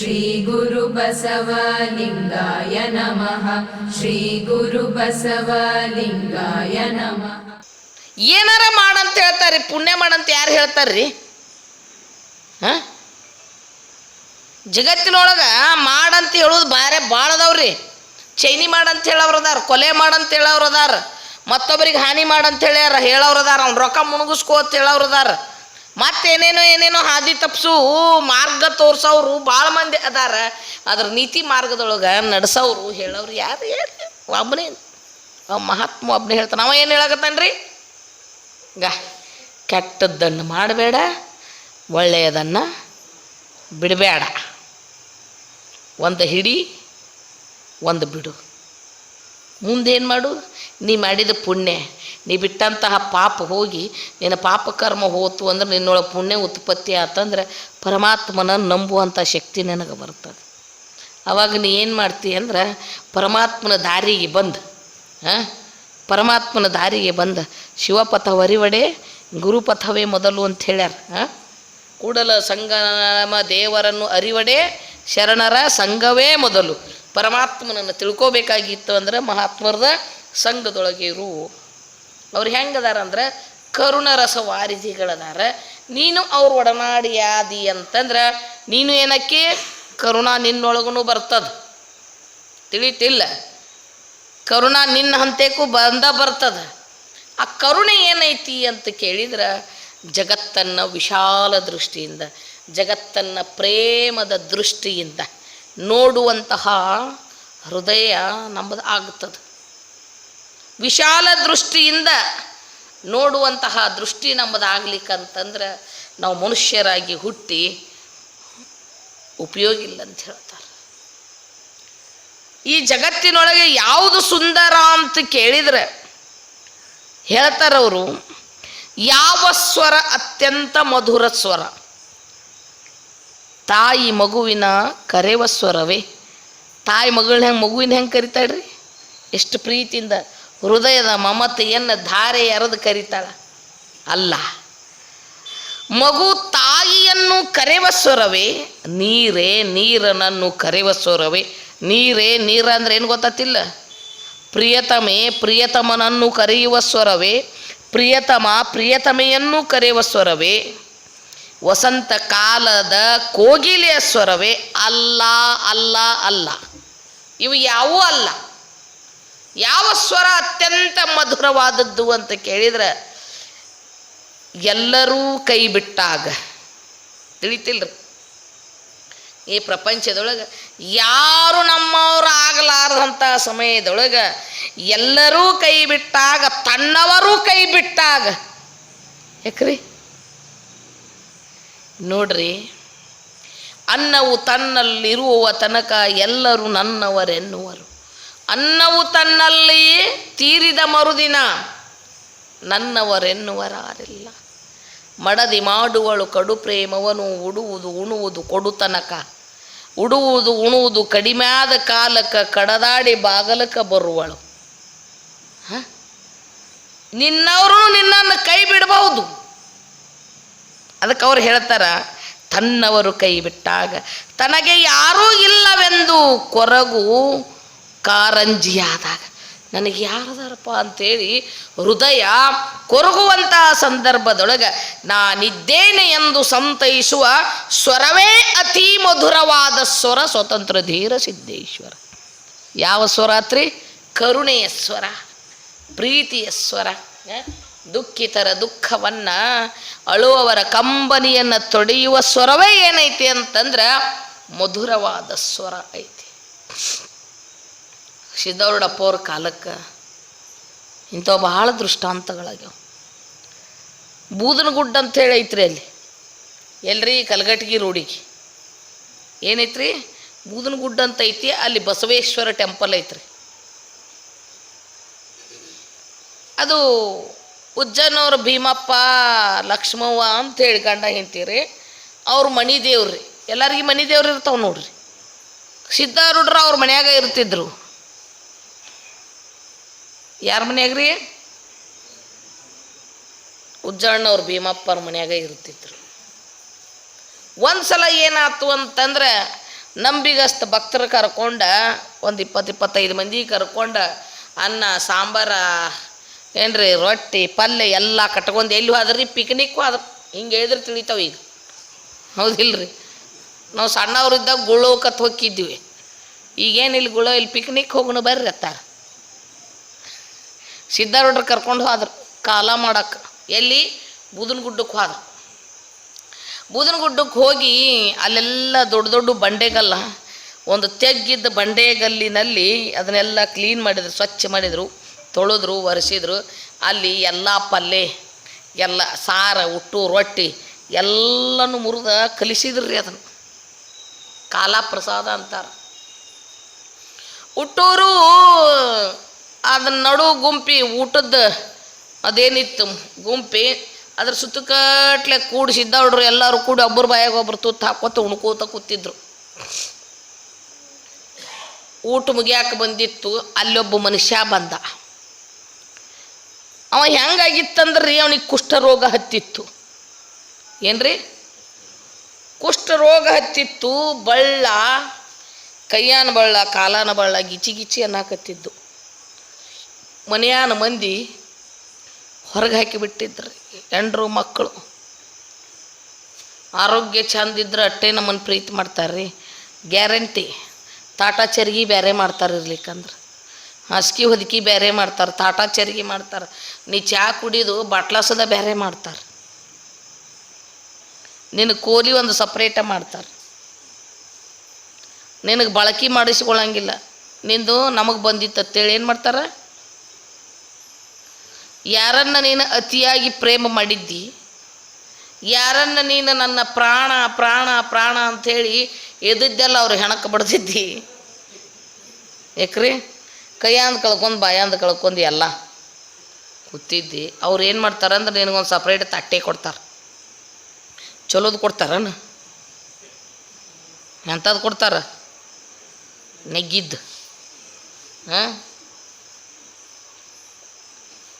श्रीगुरुबसवलिङ्गाय नमः श्रीगुरुबसवलिङ्गाय नमः ಏನಾರ ಮಾಡಂತ ಹೇಳ್ತಾರ್ರಿ ಪುಣ್ಯ ಮಾಡಂತ ಯಾರು ಹೇಳ್ತಾರ್ರಿ ಹಾಂ ಜಗತ್ತಿನೊಳಗೆ ಮಾಡಂತ ಹೇಳೋದು ಬಾರೆ ಭಾಳ ಅದಾವ್ರಿ ಚೈನಿ ಮಾಡಂತ ಹೇಳೋರು ಅದಾರ ಕೊಲೆ ಮಾಡಂತ ಹೇಳೋರು ಅದಾರ ಮತ್ತೊಬ್ಬರಿಗೆ ಹಾನಿ ಮಾಡಂತ ಹೇಳ್ಯಾರ ಹೇಳೋರು ಅದಾರ ಅವ್ನು ರೊಕ್ಕ ಮುಣಗಿಸ್ಕೋ ಅಂತ ಹೇಳೋರು ಅದಾರ ಮತ್ತೇನೇನೋ ಏನೇನೋ ಹಾದಿ ತಪ್ಸು, ಮಾರ್ಗ ತೋರ್ಸೋರು ಭಾಳ ಮಂದಿ ಅದಾರ. ಅದ್ರ ನೀತಿ ಮಾರ್ಗದೊಳಗೆ ನಡೆಸೋರು ಹೇಳೋರು ಯಾರು ಹೇಳಿ ಒಬ್ಬನೇ ಮಹಾತ್ಮ ಒಬ್ಬನೇ ಹೇಳ್ತಾನೆ. ಅವ ಏನು ಹೇಳಕತ್ತಾನ್ರಿ? ಗಾ, ಕೆಟ್ಟದ್ದನ್ನು ಮಾಡಬೇಡ, ಒಳ್ಳೆಯದನ್ನು ಬಿಡಬೇಡ. ಒಂದು ಹಿಡಿ, ಒಂದು ಬಿಡು. ಮುಂದೇನು ಮಾಡು? ನೀ ಮಾಡಿದ ಪುಣ್ಯ ನೀ ಬಿಟ್ಟಂತಹ ಪಾಪ ಹೋಗಿ ನಿನ್ನ ಪಾಪಕರ್ಮ ಹೋತು ಅಂದ್ರೆ ನಿನ್ನೊಳಗೆ ಪುಣ್ಯ ಉತ್ಪತ್ತಿ ಆತಂದ್ರೆ ಪರಮಾತ್ಮನ ನಂಬುವಂಥ ಶಕ್ತಿ ನಿನಗೆ ಬರ್ತದೆ. ಆವಾಗ ನೀ ಏನು ಮಾಡ್ತಿ ಅಂದ್ರೆ ಪರಮಾತ್ಮನ ದಾರಿಗೆ ಬಂದು ಹಾಂ ಪರಮಾತ್ಮನ ದಾರಿಗೆ ಬಂದ ಶಿವಪಥ ವರಿವಡೆ ಗುರುಪಥವೇ ಮೊದಲು ಅಂತ ಹೇಳ್ಯಾರ ಹಾಂ ಕೂಡಲ ಸಂಗಮ ದೇವರನ್ನು ಅರಿವಡೆ ಶರಣರ ಸಂಘವೇ ಮೊದಲು. ಪರಮಾತ್ಮನನ್ನು ತಿಳ್ಕೋಬೇಕಾಗಿತ್ತು ಅಂದ್ರೆ ಮಹಾತ್ಮರದ ಸಂಘದೊಳಗೆ ಇರು. ಅವ್ರು ಹೆಂಗದಾರ ಅಂದ್ರೆ ಕರುಣರಸ ವಾರಿಧಿಗಳದಾರ ನೀನು ಅವ್ರ ಒಡನಾಡಿಯಾದಿ ಅಂತಂದ್ರೆ ನೀನು ಏನಕ್ಕೆ? ಕರುಣಾ ನಿನ್ನೊಳಗೂ ಬರ್ತದ. ತಿಳಿತಿಲ್ಲ. ಕರುಣ ನಿನ್ನ ಹಂತೆಕ್ಕೂ ಬಂದ ಬರ್ತದ. ಆ ಕರುಣೆ ಏನೈತಿ ಅಂತ ಕೇಳಿದ್ರೆ ಜಗತ್ತನ್ನು ವಿಶಾಲ ದೃಷ್ಟಿಯಿಂದ, ಜಗತ್ತನ್ನು ಪ್ರೇಮದ ದೃಷ್ಟಿಯಿಂದ ನೋಡುವಂತಹ ಹೃದಯ ನಮ್ಮದು ಆಗ್ತದೆ. ವಿಶಾಲ ದೃಷ್ಟಿಯಿಂದ ನೋಡುವಂತಹ ದೃಷ್ಟಿ ನಮ್ಮದಾಗ್ಲಿಕ್ಕಂತಂದ್ರೆ ನಾವು ಮನುಷ್ಯರಾಗಿ ಹುಟ್ಟಿ ಉಪಯೋಗ ಇಲ್ಲ ಅಂತ ಹೇಳ್ತಾರೆ. ಈ ಜಗತ್ತಿನೊಳಗೆ ಯಾವುದು ಸುಂದರ ಅಂತ ಕೇಳಿದ್ರೆ ಹೇಳ್ತಾರವರು ಯಾವ ಸ್ವರ ಅತ್ಯಂತ ಮಧುರ ಸ್ವರ? ತಾಯಿ ಮಗುವಿನ ಕರೆವ ಸ್ವರವೇ? ತಾಯಿ ಮಗಳನ್ನ ಹೆಂಗೆ ಮಗುವಿನ ಹೆಂಗೆ ಕರಿತಾಳ್ರಿ ಎಷ್ಟು ಪ್ರೀತಿಯಿಂದ ಹೃದಯದ ಮಮತೆಯನ್ನು ಧಾರೆ ಎರೆದು ಕರಿತಾಳ. ಅಲ್ಲ, ಮಗು ತಾಯಿಯನ್ನು ಕರೆವ ಸ್ವರವೇ, ನೀರೇ ನೀರನನ್ನು ಕರೆವ ಸ್ವರವೇ, ನೀರೇ ನೀರ ಅಂದ್ರೆ ಏನು ಗೊತ್ತಾತಿಲ್ಲ ಪ್ರಿಯತಮೆ ಪ್ರಿಯತಮನನ್ನು ಕರೆಯುವ ಸ್ವರವೇ, ಪ್ರಿಯತಮ ಪ್ರಿಯತಮೆಯನ್ನು ಕರೆಯುವ ಸ್ವರವೇ, ವಸಂತ ಕಾಲದ ಕೋಗಿಲೆಯ ಸ್ವರವೇ, ಅಲ್ಲ ಅಲ್ಲ ಅಲ್ಲ. ಇವು ಯಾವೂ ಅಲ್ಲ. ಯಾವ ಸ್ವರ ಅತ್ಯಂತ ಮಧುರವಾದದ್ದು ಅಂತ ಕೇಳಿದ್ರೆ, ಎಲ್ಲರೂ ಕೈ ಬಿಟ್ಟಾಗ. ತಿಳಿತಿಲ್ರಿ. ಈ ಪ್ರಪಂಚದೊಳಗೆ ಯಾರು ನಮ್ಮವ್ರು ಆಗಲಾರದಂಥ ಸಮಯದೊಳಗೆ ಎಲ್ಲರೂ ಕೈ ಬಿಟ್ಟಾಗ ತನ್ನವರು ಕೈ ಬಿಟ್ಟಾಗ. ಯಾಕ್ರಿ? ನೋಡ್ರಿ, ಅನ್ನವು ತನ್ನಲ್ಲಿರುವ ತನಕ ಎಲ್ಲರೂ ನನ್ನವರೆನ್ನುವರು. ಅನ್ನವು ತನ್ನಲ್ಲಿ ತೀರಿದ ಮರುದಿನ ನನ್ನವರೆನ್ನುವರಾರಿಲ್ಲ. ಮಡದಿ ಮಾಡುವಳು ಕಡು ಪ್ರೇಮವನು ಉಡುವುದು ಉಣುವುದು ಕೊಡುತನಕ. ಉಡುವುದು ಉಣುವುದು ಕಡಿಮೆಯಾದ ಕಾಲಕ್ಕೆ ಕಡದಾಡಿ ಬಾಗಲಕ್ಕೆ ಬರುವಳು? ನಿನ್ನವರು ನಿನ್ನನ್ನು ಕೈ ಬಿಡಬಹುದು. ಅದಕ್ಕೆ ಅವ್ರು ಹೇಳ್ತಾರ, ತನ್ನವರು ಕೈ ಬಿಟ್ಟಾಗ ತನಗೆ ಯಾರೂ ಇಲ್ಲವೆಂದು ಕೊರಗು ಕಾರಂಜಿಯಾದಾಗ ನನಗೆ ಯಾರದಾರಪ್ಪ ಅಂತೇಳಿ ಹೃದಯ ಕೊರಗುವಂತಹ ಸಂದರ್ಭದೊಳಗೆ ನಾನಿದ್ದೇನೆ ಎಂದು ಸಂತೈಸುವ ಸ್ವರವೇ ಅತಿ ಮಧುರವಾದ ಸ್ವರ ಸ್ವತಂತ್ರ ಧೀರ ಸಿದ್ದೇಶ್ವರ. ಯಾವ ಸ್ವರಾತ್ರಿ ಕರುಣೆಯ ಸ್ವರ, ಪ್ರೀತಿಯ ಸ್ವರ? ದುಃಖಿತರ ದುಃಖವನ್ನು ಅಳುವವರ ಕಂಬನಿಯನ್ನು ತೊಡೆಯುವ ಸ್ವರವೇ ಏನೈತಿ ಅಂತಂದ್ರೆ ಮಧುರವಾದ ಸ್ವರ ಐತಿ. ಸಿದ್ದೌಡಪ್ಪವ್ರ ಕಾಲಕ್ಕೆ ಇಂಥವು ಬಹಳ ದೃಷ್ಟಾಂತಗಳಾಗ್ಯಾವ. ಬೂದನಗುಡ್ಡ ಅಂತ ಹೇಳಿ ಐತ್ರಿ ಅಲ್ಲಿ. ಎಲ್ರಿ ಕಲ್ಗಟ್ಗಿ ರೋಡಿಗೆ. ಏನೈತ್ರಿ? ಬೂದನಗುಡ್ಡ ಅಂತ ಐತಿ, ಅಲ್ಲಿ ಬಸವೇಶ್ವರ ಟೆಂಪಲ್ ಐತ್ರಿ. ಅದು ಉಜ್ಜನವ್ರ ಭೀಮಪ್ಪ, ಲಕ್ಷ್ಮವ್ವ ಅಂತ ಹೇಳಿ ಗಂಡ ಹಿಂತೀರಿ ಅವ್ರ ಮನಿ ದೇವ್ರಿ ಎಲ್ಲರಿಗೆ ಮನಿ ದೇವ್ರು ಇರ್ತಾವೆ ನೋಡ್ರಿ. ಸಿದ್ಧಾರೂಢರು ಅವ್ರ ಮನ್ಯಾಗ ಇರ್ತಿದ್ರು. ಯಾರ ಮನ್ಯಾಗ ರೀ ಉಜ್ಜಣ್ಣವ್ರ ಭೀಮಪ್ಪರ ಮನ್ಯಾಗ ಇರ್ತಿದ್ರು. ಒಂದು ಸಲ ಏನಾಯ್ತು ಅಂತಂದ್ರೆ ನಂಬಿಗಸ್ತ ಭಕ್ತರ ಕರ್ಕೊಂಡ, ಒಂದು ಇಪ್ಪತ್ತು ಇಪ್ಪತ್ತೈದು ಮಂದಿ ಕರ್ಕೊಂಡ ಅನ್ನ, ಸಾಂಬಾರ, ಏನ್ರಿ, ರೊಟ್ಟಿ, ಪಲ್ಯ ಎಲ್ಲ ಕಟ್ಕೊಂಡು ಎಲ್ಲಿ ಹೋದ್ರಿ? ಪಿಕ್ನಿಕ್ ಹೋದ್ರ. ಹಿಂಗೆ ಹೇಳಿದ್ರೆ ತಿಳಿತಾವೆ ಈಗ. ಹೌದಿಲ್ರಿ? ನಾವು ಸಣ್ಣವ್ರಿದ್ದಾಗ ಗುಳೋಕತ್ ಹೋಗಿದ್ವಿ ಈಗೇನಿಲ್ಲ ಗುಳೋ ಇಲ್ಲಿ ಪಿಕ್ನಿಕ್ ಹೋಗೋಣ ಬರ್ರಿ ಅತ್ತಾರ ಸಿದ್ಧಾರೂಢರು ಕರ್ಕೊಂಡು ಹೋದ್ರು. ಕಾಲ ಮಾಡಕ್ಕೆ ಎಲ್ಲಿ? ಬೂದನ ಗುಡ್ಡಕ್ಕೆ ಹೋದ್ರು. ಬೂದನ ಗುಡ್ಡಕ್ಕೆ ಹೋಗಿ ಅಲ್ಲೆಲ್ಲ ದೊಡ್ಡ ದೊಡ್ಡ ಬಂಡೆಗಲ್ಲ ಒಂದು ತೆಗ್ಗಿದ್ದ ಬಂಡೆಗಲ್ಲಿನಲ್ಲಿ ಅದನ್ನೆಲ್ಲ ಕ್ಲೀನ್ ಮಾಡಿದ್ರು, ಸ್ವಚ್ಛ ಮಾಡಿದರು, ತೊಳೆದ್ರು, ಒರೆಸಿದ್ರು. ಅಲ್ಲಿ ಎಲ್ಲ ಪಲ್ಯ ಎಲ್ಲ ಸಾರ, ಉಟ್ಟು, ರೊಟ್ಟಿ ಎಲ್ಲನೂ ಮುರಿದ ಕಲಿಸಿದ್ರು ರೀ ಅದನ್ನು. ಕಾಲ ಪ್ರಸಾದ ಅಂತಾರೆ. ಹುಟ್ಟೂರು ಅದನ್ನ ನಡು ಗುಂಪಿ ಊಟದ ಅದೇನಿತ್ತು ಗುಂಪಿ, ಅದ್ರ ಸುತ್ತಕಟ್ಲೆ ಕೂಡಿಸಿದ್ದವ್ರು ಎಲ್ಲರೂ ಕೂಡಿ ಒಬ್ಬರು ಬಾಯಾಗ ಒಬ್ರು ತುತ್ತು ಹಾಕೋತ ಉಣ್ಕೋತ ಕೂತಿದ್ರು. ಊಟ ಮುಗಿಯಾಕ ಬಂದಿತ್ತು, ಅಲ್ಲೊಬ್ಬ ಮನುಷ್ಯ ಬಂದ. ಅವ ಹೆಂಗಾಗಿತ್ತಂದ್ರಿ? ಅವನಿಗೆ ಕುಷ್ಠರೋಗ ಹತ್ತಿತ್ತು. ಏನ್ರಿ? ಕುಷ್ಠರೋಗ ಹತ್ತಿತ್ತು, ಬಳ್ಳ, ಕೈಯಾನ ಬಳ್ಳ, ಕಾಲಾನ ಬಳ್ಳ ಗಿಚಿ ಗಿಚಿ ಅನ್ನಕತ್ತಿದ್ದು. ಮನೆಯಾನ ಮಂದಿ ಹೊರಗೆ ಹಾಕಿ ಬಿಟ್ಟಿದ್ರು. ಎಂಡ್ರು ಮಕ್ಕಳು. ಆರೋಗ್ಯ ಚೆಂದ ಇದ್ರೆ ಅಟ್ಟೆ ನಮ್ಮನ್ನು ಪ್ರೀತಿ ಮಾಡ್ತಾರ್ರಿ. ಗ್ಯಾರಂಟಿ. ತಾಟ ಚರ್ಗಿ ಬೇರೆ ಮಾಡ್ತಾರೆ ಇರ್ಲಿಕ್ಕಂದ್ರೆ. ಹಸ್ಕಿ ಹೊದಕಿ ಬೇರೆ ಮಾಡ್ತಾರೆ, ತಾಟ ಚರ್ಗಿ ಮಾಡ್ತಾರೆ. ನೀ ಚಹಾ ಕುಡಿದು ಬಾಟ್ಲಾಸದ ಬೇರೆ ಮಾಡ್ತಾರೆ. ನಿನಗೆ ಕೋಲಿ ಒಂದು ಸಪ್ರೇಟ ಮಾಡ್ತಾರೆ. ನಿನಗೆ ಬಳಕೆ ಮಾಡಿಸ್ಕೊಳ್ಳಂಗಿಲ್ಲ ನಿಂದು ನಮಗೆ ಬಂದಿತ್ತು ಅಂತೇಳಿ ಏನು ಮಾಡ್ತಾರೆ? ಯಾರನ್ನ ನೀನು ಅತಿಯಾಗಿ ಪ್ರೇಮ ಮಾಡಿದ್ದಿ? ಯಾರನ್ನ ನೀನು ನನ್ನ ಪ್ರಾಣ ಪ್ರಾಣ ಪ್ರಾಣ ಅಂಥೇಳಿ ಎದ್ದಿದ್ದೆಲ್ಲ ಅವ್ರು ಹೆಣಕ್ಕೆ ಬಡ್ದಿದ್ದಿ? ಏಕ್ರಿ? ಕೈಯಾಂದು ಕಳ್ಕೊಂಡು ಬಾಯಾಂದು ಕಳ್ಕೊಂಡು ಎಲ್ಲ ಕೂತಿದ್ದಿ. ಅವ್ರು ಏನು ಮಾಡ್ತಾರೆ ಅಂದ್ರೆ ನಿನಗೊಂದು ಸಪ್ರೇಟ್ ತಟ್ಟೆ ಕೊಡ್ತಾರೆ. ಚಲೋದು ಕೊಡ್ತಾರನ? ಎಂಥದ್ದು ಕೊಡ್ತಾರ? ನೆಗ್ಗಿದ್ದು ಹಾಂ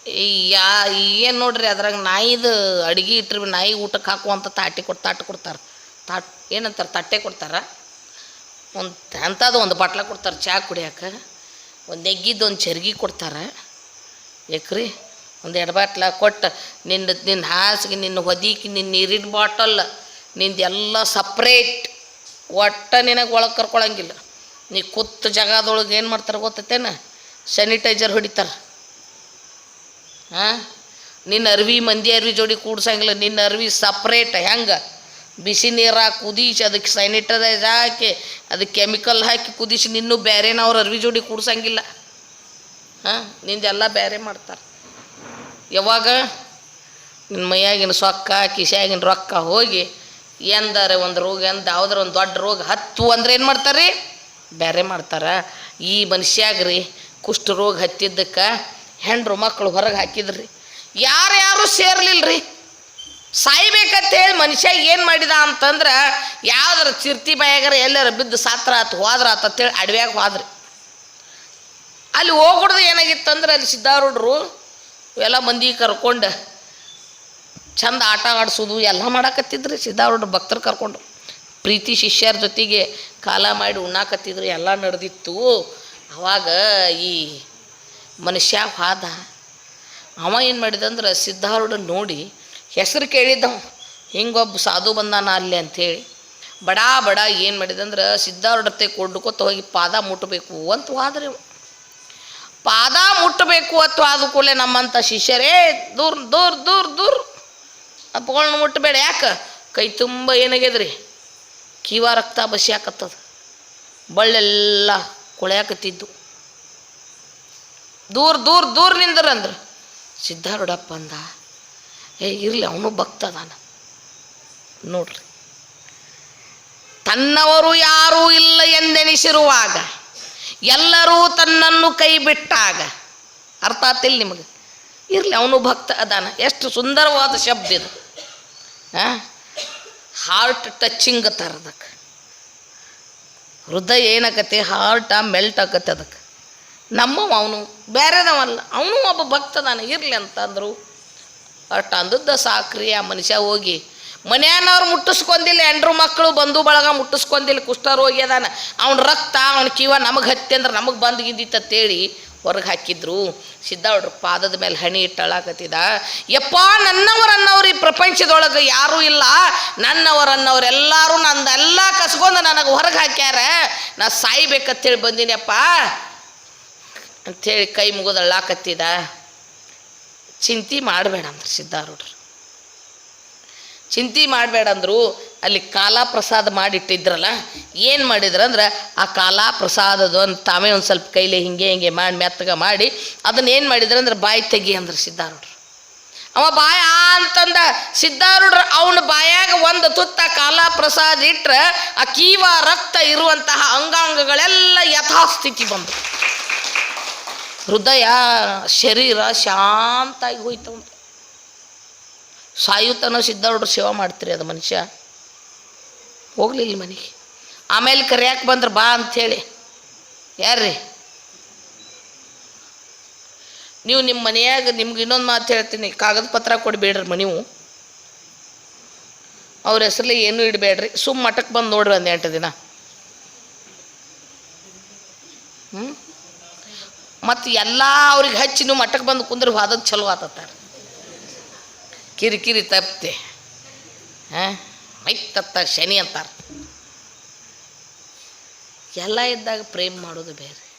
ಯಾ ಏನು ನೋಡ್ರಿ ಅದ್ರಾಗ ನಾಯಿದು ಅಡುಗೆ ಇಟ್ರಿ ನಾಯಿ ಊಟಕ್ಕೆ ಹಾಕುವಂಥ ತಾಟಿ ಕೊಟ್ಟು ತಾಟ್ ಕೊಡ್ತಾರೆ. ತಾಟ್ ಏನಂತಾರೆ, ತಟ್ಟೆ ಕೊಡ್ತಾರ. ಒಂದು ಅಂಥದ್ದು ಒಂದು ಬಟ್ಲ ಕೊಡ್ತಾರೆ ಚಹಾ ಕುಡಿಯೋಕೆ. ಒಂದು ನೆಗ್ಗಿದ್ದು ಒಂದು ಚರ್ಗಿ ಕೊಡ್ತಾರೆ. ಏಕ್ರಿ? ಒಂದು ಎರಡು ಬಾಟ್ಲ ಕೊಟ್ಟು ನಿನ್ನ ನಿನ್ನ ಹಾಸಿಗೆ ನಿನ್ನ ಹೊದಿಕೆ ನಿನ್ನ ನೀರಿನ ಬಾಟಲ್, ನಿಂದು ಎಲ್ಲ ಸಪ್ರೇಟ್. ಒಟ್ಟು ನಿನಗೆ ಒಳಗೆ ಕರ್ಕೊಳಂಗಿಲ್ಲ. ನೀ ಕೂತ ಜಾಗದೊಳಗೆ ಏನು ಮಾಡ್ತಾರೆ ಗೊತ್ತೈತೇನ? ಸ್ಯಾನಿಟೈಸರ್ ಹೊಡಿತಾರೆ. ಹಾಂ? ನಿನ್ನ ಅರ್ವಿ, ಮಂದಿ ಅರ್ವಿ ಜೋಡಿ ಕೂಡ್ಸಂಗಿಲ್ಲ. ನಿನ್ನ ಅರ್ವಿ ಸಪ್ರೇಟ್ ಹೆಂಗೆ? ಬಿಸಿ ನೀರಾಗಿ ಕುದಿಸಿ ಅದಕ್ಕೆ ಸ್ಯಾನಿಟೈಸ್ ಹಾಕಿ, ಅದಕ್ಕೆ ಕೆಮಿಕಲ್ ಹಾಕಿ ಕುದಿಸಿ ನಿನ್ನೂ ಬೇರೆನವ್ರು ಅರ್ವಿ ಜೋಡಿ ಕೂಡ್ಸಂಗಿಲ್ಲ. ಹಾಂ? ನಿಂದೆಲ್ಲ ಬೇರೆ ಮಾಡ್ತಾರೆ. ಯಾವಾಗ? ನಿನ್ನ ಮೈಯಾಗಿನ ಸೊಕ್ಕ, ಕಿಶೆಯಾಗಿನ ರೊಕ್ಕ ಹೋಗಿ ಎಂದರೆ ಒಂದು ರೋಗ, ಎಂದ ಯಾವ್ದಾರ ಒಂದು ದೊಡ್ಡ ರೋಗ ಹತ್ತು ಅಂದ್ರೆ ಏನು ಮಾಡ್ತಾರೆ ಬೇರೆ ಮಾಡ್ತಾರೆ. ಈ ಮನುಷ್ಯಾಗ್ರಿ ಕುಷ್ಠ ರೋಗ ಹತ್ತಿದ್ದಕ್ಕೆ ಹೆಂಡ್ರು ಮಕ್ಕಳು ಹೊರಗೆ ಹಾಕಿದ್ರಿ. ಯಾರ್ಯಾರು ಸೇರ್ಲಿಲ್ಲ ರೀ ಸಾಯ್ಬೇಕಂತ ಹೇಳಿ ಮನುಷ್ಯ ಏನು ಮಾಡಿದ ಅಂತಂದ್ರೆ ಯಾವ್ದಾರ ಚಿರ್ತಿ ಬಾಯಾಗಾರ ಎಲ್ಲಾರ ಬಿದ್ದು ಸಾತ್ರ ಆತು, ಹೋದ್ರ ಆತು ಅಂತೇಳಿ ಅಡವ್ಯಾಗ ಹೋದ್ರಿ. ಅಲ್ಲಿ ಹೋಗ್ಬಿಡ್ದು ಏನಾಗಿತ್ತಂದ್ರೆ ಅಲ್ಲಿ ಸಿದ್ಧಾರೂಢರು ಎಲ್ಲ ಮಂದಿ ಕರ್ಕೊಂಡು ಚಂದ ಆಟ ಆಡಿಸೋದು ಎಲ್ಲ ಮಾಡಾಕತ್ತಿದ್ರಿ ಸಿದ್ಧಾರೂಢರು ಭಕ್ತರು ಕರ್ಕೊಂಡು. ಪ್ರೀತಿ ಶಿಷ್ಯರ ಜೊತೆಗೆ ಕಾಲ ಮಾಡಿ ಉಣ್ಣಾಕತ್ತಿದ್ರು, ಎಲ್ಲ ನಡೆದಿತ್ತು. ಅವಾಗ ಈ ಮನುಷ್ಯ ಹಾದ. ಅವ ಏನು ಮಾಡಿದಂದ್ರೆ ಸಿದ್ಧಾರೂಢ ನೋಡಿ ಹೆಸರು ಕೇಳಿದ್ದವ. ಹಿಂಗೊಬ್ಬ ಸಾಧು ಬಂದಾನ ಅಲ್ಲಿ ಅಂಥೇಳಿ ಬಡಾ ಬಡ ಏನು ಮಾಡಿದಂದ್ರೆ ಸಿದ್ಧಾರೂಢತೆ ಕೊಡ್ಕೋತ ಹೋಗಿ ಪಾದ ಮುಟ್ಟಬೇಕು ಅಂತ ಹೋದ್ರಿ. ಪಾದ ಮುಟ್ಟಬೇಕು ಅಥವಾ ಅದು ಕೂಡಲೇ ನಮ್ಮಂಥ ಶಿಷ್ಯರೇ ದೂರ ದೂರ, ದೂರ್ ದೂರ್. ಅಪ್ಪಗಳನ್ನ ಮುಟ್ಟಬೇಡ ಯಾಕೆ? ಕೈ ತುಂಬ ಏನಾಗ್ಯದ್ರಿ? ಕೀವಾ ರಕ್ತ ಬಸಿಯಾಕತ್ತದ. ಬಳ್ಳೆಲ್ಲ ಕೊಳೆಯಾಕತ್ತಿದ್ದು. ದೂರ ದೂರ ದೂರ ನಿಂದ್ರಂದ್ರು ಸಿದ್ಧಾರೂಢಪ್ಪ ಅಂದ, ಏ, ಇರಲಿ, ಅವನು ಭಕ್ತ ಅದಾನ. ನೋಡ್ರಿ. ತನ್ನವರು ಯಾರೂ ಇಲ್ಲ ಎಂದೆನಿಸಿರುವಾಗ, ಎಲ್ಲರೂ ತನ್ನನ್ನು ಕೈ ಬಿಟ್ಟಾಗ ಅರ್ಥ ಆತಿಲ್ಲ ನಿಮಗೆ? ಇರಲಿ, ಅವನು ಭಕ್ತ ಅದಾನ. ಎಷ್ಟು ಸುಂದರವಾದ ಶಬ್ದ ಇದು. ಹಾಂ ಹಾರ್ಟ್ ಟಚಿಂಗ್ ಅದಕ್ಕೆ. ಹೃದಯ ಏನಾಗತ್ತೆ ಹಾರ್ಟ ಮೆಲ್ಟ್ ಆಕತ್ತೆ ಅದಕ್ಕೆ. ನಮ್ಮವ ಅವನು ಬೇರೆದವಲ್ಲ. ಅವನು ಒಬ್ಬ ಭಕ್ತದಾನ ಇರಲಿ ಅಂತಂದರು ಅಷ್ಟು ಅಂದದ್ದ ಸಾಕ್ರಿ, ಆ ಮನುಷ್ಯ ಹೋಗಿ ಮನ್ಯಾನವ್ರು ಮುಟ್ಟಿಸ್ಕೊಂದಿಲ್ಲ ಎಂಡ್ರು ಮಕ್ಕಳು ಬಂಧು ಬಳಗ ಮುಟ್ಟಿಸ್ಕೊಂದಿಲ್ಲ ಕುಷ್ಠರೋಗಿ ಅದಾನ. ಅವ್ನ ರಕ್ತ, ಅವ್ನ ಕೀವ ನಮಗೆ ಹತ್ತಿ ಅಂದ್ರೆ ನಮಗೆ ಬಂದು ಹೇಳಿ ಹೊರಗೆ ಹಾಕಿದ್ರು. ಸಿದ್ದಾವ್ರ ಪಾದದ ಮೇಲೆ ಹಣಿ ಇಟ್ಟಳಾಕತ್ತಿದ ಯಪ್ಪ, ನನ್ನವರನ್ನವ್ರು ಈ ಪ್ರಪಂಚದೊಳಗೆ ಯಾರೂ ಇಲ್ಲ. ನನ್ನವರನ್ನವ್ರು ಎಲ್ಲರೂ ನಂದೆಲ್ಲ ಕಸ್ಕೊಂಡು ನನಗೆ ಹೊರಗೆ ಹಾಕ್ಯಾರ. ನಾ ಸಾಯ್ಬೇಕಂತೇಳಿ ಬಂದಿನಪ್ಪ ಅಂಥೇಳಿ ಕೈ ಮುಗಿದಳ್ಳಾಕತ್ತಿದ. ಚಿಂತೆ ಮಾಡಬೇಡ ಅಂದ್ರು ಸಿದ್ಧಾರೂಢರು. ಚಿಂತೆ ಮಾಡಬೇಡ ಅಂದರು ಅಲ್ಲಿ ಕಾಲಾ ಪ್ರಸಾದ ಮಾಡಿಟ್ಟಿದ್ರಲ್ಲ, ಏನು ಮಾಡಿದ್ರು ಅಂದ್ರೆ ಆ ಕಾಲಾ ಪ್ರಸಾದದ ಒಂದು ತಾವೇ ಒಂದು ಸ್ವಲ್ಪ ಕೈಲಿ ಹಿಂಗೆ ಹಿಂಗೆ ಮಾಡಿ ಮೆತ್ತಗೆ ಮಾಡಿ ಅದನ್ನ ಏನು ಮಾಡಿದ್ರು ಅಂದ್ರೆ ಬಾಯಿ ತೆಗಿ ಅಂದ್ರೆ ಸಿದ್ಧಾರೂಢರು. ಅವ ಬಾಯ ಅಂತಂದ ಸಿದ್ಧಾರೂಢರು ಅವನ ಬಾಯಾಗ ಒಂದು ತುತ್ತ ಕಾಲಾ ಪ್ರಸಾದ ಇಟ್ಟರೆ ಆ ಕೀವ ರಕ್ತ ಇರುವಂತಹ ಅಂಗಾಂಗಗಳೆಲ್ಲ ಯಥಾಸ್ಥಿತಿ ಬಂತು ಹೃದಯ, ಶರೀರ ಶಾಂತಾಗಿ ಹೋಯ್ತು. ಸಾಯುತನ ಸಿದ್ಧಾರ್ಡ್ರು ಸೇವಾ ಮಾಡ್ತೀರಿ ಅದು ಮನುಷ್ಯ. ಹೋಗ್ಲಿಲ್ಲ ಮನೆಗೆ. ಆಮೇಲೆ ಕರೆಯಕ್ಕೆ ಬಂದ್ರೆ ಬಾ ಅಂಥೇಳಿ. ಯಾರ್ರಿ? ನೀವು ನಿಮ್ಮ ಮನೆಯಾಗ ನಿಮ್ಗೆ ಇನ್ನೊಂದು ಮಾತು ಹೇಳ್ತೀನಿ. ಕಾಗದ ಪತ್ರ ಕೊಡಬೇಡ್ರಿ ಮನೆವು. ಅವ್ರ ಹೆಸರಲ್ಲಿ ಏನೂ ಇಡಬೇಡ್ರಿ. ಸುಮ್ಮ ಮಠಕ್ಕೆ ಬಂದು ನೋಡ್ರಿ ಒಂದು ಎಂಟು ದಿನ. ಹ್ಞೂ ಮತ್ತು ಎಲ್ಲ ಅವ್ರಿಗೆ ಹಚ್ಚಿ ನೀವು ಮಟ್ಟಕ್ಕೆ ಬಂದು ಕುಂದ್ರೆ ಹೋದದ್ದು ಚಲೋ ಆತತ್ತಾರೆ ಕಿರಿಕಿರಿ ತಪ್ತೆ. ಹಾಂ? ಮೈತತ್ತ ಶನಿ ಅಂತಾರೆ. ಎಲ್ಲ ಇದ್ದಾಗ ಪ್ರೇಮ್ ಮಾಡೋದು ಬೇರೆ.